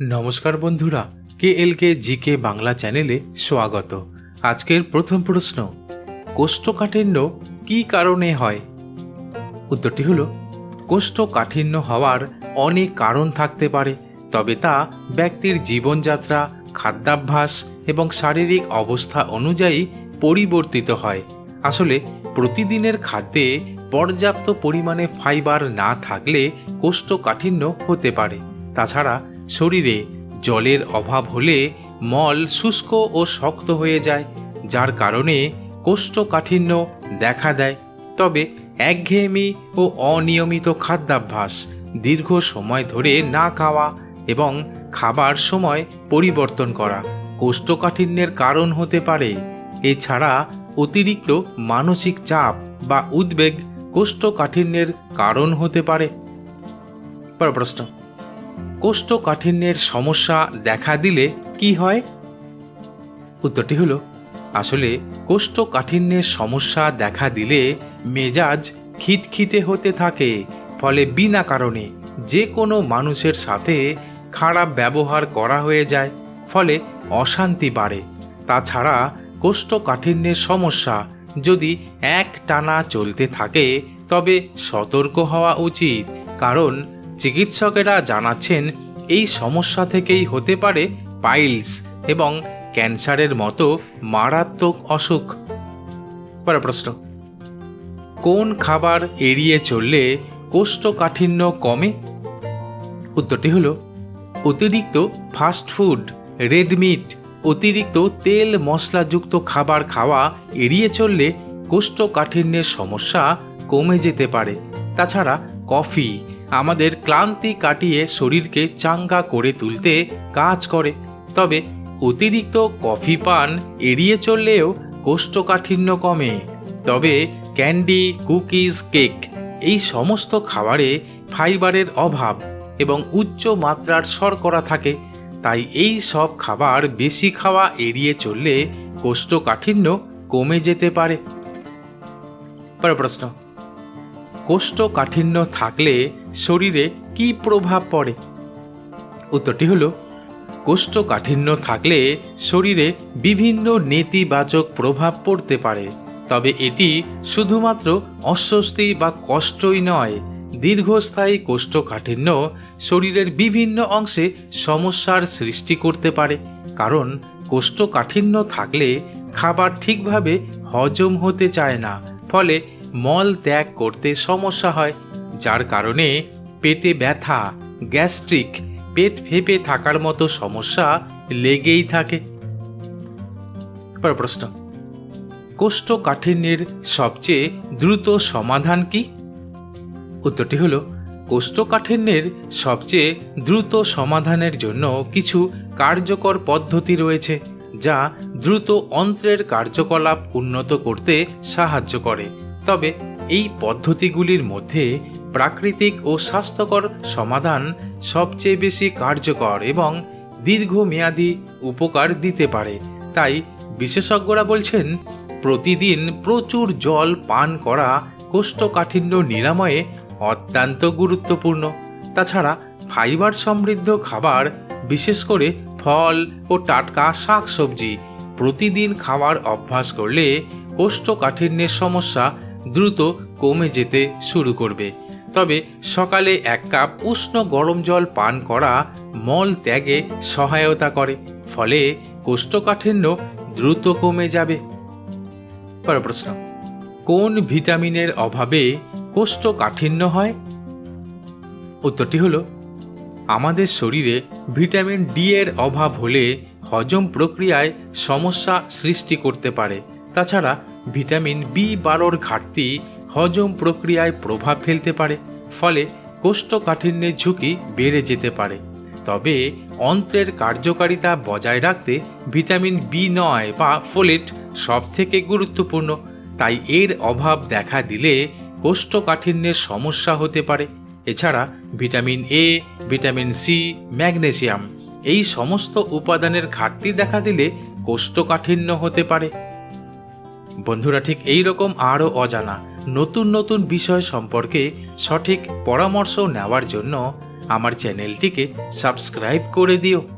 নমস্কার বন্ধুরা কে এল কে জি কে বাংলা চ্যানেলে স্বাগত। আজকের প্রথম প্রশ্ন, কোষ্ঠকাঠিন্য কি কারণে হয়? উত্তরটি হলো, কোষ্ঠকাঠিন্য হওয়ার অনেক কারণ থাকতে পারে, তবে তা ব্যক্তির জীবনযাত্রা, খাদ্যাভ্যাস এবং শারীরিক অবস্থা অনুযায়ী পরিবর্তিত হয়। আসলে, প্রতিদিনের খাদ্যে পর্যাপ্ত পরিমাণে ফাইবার না থাকলে কোষ্ঠকাঠিন্য হতে পারে। তাছাড়া শরীরে জলের অভাব হলে মল শুষ্ক ও শক্ত হয়ে যায়, যার কারণে কোষ্ঠকাঠিন্য দেখা দেয়। তবে একঘেয়েমি ও অনিয়মিত খাদ্যাভ্যাস দীর্ঘ সময় ধরে না খাওয়া এবং খাবার সময় পরিবর্তন করা কোষ্ঠকাঠিন্যের কারণ হতে পারে। এছাড়া অতিরিক্ত মানসিক চাপ বা উদ্বেগ কোষ্ঠকাঠিন্যের কারণ হতে পারে। প্রশ্ন। কোষ্ঠকাঠিন্যের সমস্যা দেখা দিলে কি হয়? উত্তরটি হলো, আসলে কোষ্ঠকাঠিন্যের সমস্যা দেখা দিলে মেজাজ খিটখিটে হতে থাকে, ফলে বিনা কারণে যে কোনো মানুষের সাথে খারাপ ব্যবহার করা হয়ে যায়, ফলে অশান্তি বাড়ে। তাছাড়া কোষ্ঠকাঠিন্যের সমস্যা যদি এক টানা চলতে থাকে, তবে সতর্ক হওয়া উচিত, কারণ চিকিৎসকেরা জানাচ্ছেন, এই সমস্যা থেকেই হতে পারে পাইলস এবং ক্যান্সারের মতো মারাত্মক অসুখ। পরের প্রশ্ন। কোন খাবার এড়িয়ে চললে কোষ্ঠকাঠিন্য কমে? উত্তরটি হলো, অতিরিক্ত ফাস্ট ফুড, রেড মিট, অতিরিক্ত তেল মশলাযুক্ত খাবার খাওয়া এড়িয়ে চললে কোষ্ঠকাঠিন্যের সমস্যা কমে যেতে পারে। তাছাড়া কফি আমাদের ক্লান্তি কাটিয়ে শরীরকে চাঙ্গা করে তুলতে কাজ করে। তবে অতিরিক্ত কফি পান এড়িয়ে চললেও কোষ্ঠকাঠিন্য কমে। তবে ক্যান্ডি, কুকিজ, কেক এই সমস্ত খাবারে ফাইবারের অভাব এবং উচ্চ মাত্রার শর্করা থাকে। তাই এই সব খাবার বেশি খাওয়া এড়িয়ে চললে কোষ্ঠকাঠিন্য কমে যেতে পারে। পরের প্রশ্ন। কোষ্ঠকাঠিন্য থাকলে শরীরে কি প্রভাব পড়ে? উত্তরটি হলো কোষ্ঠকাঠিন্য থাকলে শরীরে বিভিন্ন নেতিবাচক প্রভাব পড়তে পারে, তবে এটি শুধুমাত্র অস্বস্তি বা কষ্টই নয়। দীর্ঘস্থায়ী কোষ্ঠকাঠিন্য শরীরের বিভিন্ন অংশে সমস্যার সৃষ্টি করতে পারে, কারণ কোষ্ঠকাঠিন্য থাকলে খাবার ঠিকভাবে হজম হতে চায় না, ফলে মল ত্যাগ করতে সমস্যা হয়, যার কারণে পেটে ব্যথা, গ্যাস্ট্রিক, পেট ফেপে থাকার মতো সমস্যা লেগেই থাকে। প্রশ্ন, কোষ্ঠকাঠিন্যের সবচেয়ে দ্রুত সমাধান কি? উত্তরটি হলো, কোষ্ঠকাঠিন্যের সবচেয়ে দ্রুত সমাধানের জন্য কিছু কার্যকর পদ্ধতি রয়েছে, যা দ্রুত অন্ত্রের কার্যকলাপ উন্নত করতে সাহায্য করে। তবে এই পদ্ধতিগুলির মধ্যে প্রাকৃতিক ও স্বাস্থ্যকর সমাধান সবচেয়ে বেশি কার্যকর এবং দীর্ঘমেয়াদী উপকার দিতে পারে। তাই বিশেষজ্ঞরা বলছেন, প্রতিদিন প্রচুর জল পান করা কোষ্ঠকাঠিন্য নিরাময়ে অত্যন্ত গুরুত্বপূর্ণ। তাছাড়া ফাইবার সমৃদ্ধ খাবার, বিশেষ করে ফল ও টাটকা শাকসবজি, প্রতিদিন খাওয়ার অভ্যাস করলে কোষ্ঠকাঠিন্যের সমস্যা দ্রুত কমে যেতে শুরু করবে। তবে সকালে এক কাপ উষ্ণ গরম জল পান করা মল ত্যাগে সহায়তা করে, ফলে কোষ্ঠকাঠিন্য দ্রুত কমে যাবে। পরের প্রশ্ন, কোন ভিটামিনের অভাবে কোষ্ঠকাঠিন্য হয়? উত্তরটি হলো, আমাদের শরীরে ভিটামিন ডি এর অভাব হলে হজম প্রক্রিয়ায় সমস্যা সৃষ্টি করতে পারে। তাছাড়া ভিটামিন বি বারোর ঘাটতি হজম প্রক্রিয়ায় প্রভাব ফেলতে পারে, ফলে কোষ্ঠকাঠিন্যের ঝুঁকি বেড়ে যেতে পারে। তবে অন্ত্রের কার্যকারিতা বজায় রাখতে ভিটামিন বি নয় বা ফোলেট সব থেকে গুরুত্বপূর্ণ। তাই এর অভাব দেখা দিলে কোষ্ঠকাঠিন্যের সমস্যা হতে পারে। এছাড়া vitamin A, vitamin C, magnesium এই সমস্ত উপাদানের ঘাটতি দেখা দিলে কোষ্ঠকাঠিন্য হতে পারে। বন্ধুরা, ঠিক এই রকম আরও অজানা, নতুন নতুন বিষয় সম্পর্কে সঠিক পরামর্শ নেওয়ার জন্য আমার চ্যানেলটিকে সাবস্ক্রাইব করে দিও।